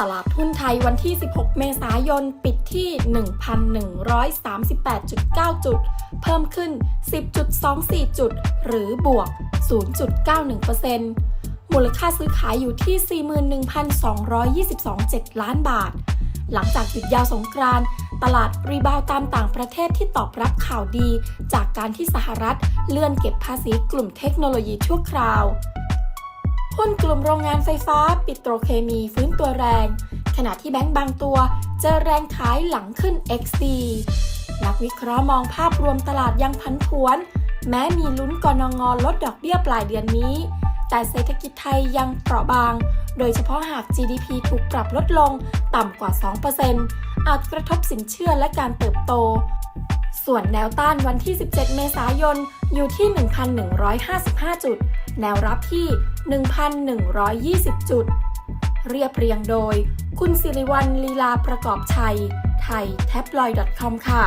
ตลาดหุ้นไทยวันที่ 16 เมษายน ปิดที่ 1,138.9 จุด เพิ่มขึ้น 10.24 จุด หรือบวก 0.91%มูลค่าซื้อขายอยู่ที่ 41,222.7 ล้านบาท หลังจากหยุดยาวสงกรานต์ตลาดรีบาวตามต่างประเทศที่ตอบรับข่าวดี จากการที่สหรัฐเลื่อนเก็บภาษีกลุ่มเทคโนโลยีชั่วคราว หุ้นกลุ่มโรงงานไฟฟ้า ปิโตรเคมีฟื้นตัวแรง ขณะที่แบงก์บางตัวเจอแรงขายหลังขึ้น XD นักวิเคราะห์มองภาพรวมตลาดยังพันผวน แม้มีลุ้นกนงลดดอกเบี้ยปลายเดือนนี้ แต่เศรษฐกิจไทยยังเปราะบาง โดยเฉพาะหาก GDP ถูกปรับลดลงต่ำกว่า 2%อาจกระทบสินเชื่อและการเติบโต ส่วนแนวต้านวันที่ 17 เมษายนอยู่ที่ 1,155 จุด แนวรับที่ 1,120 จุด เรียบเรียงโดย คุณสิริวัลลีลาประกอบชัย ไทยแท็บลอยด์ c o m ค่ะ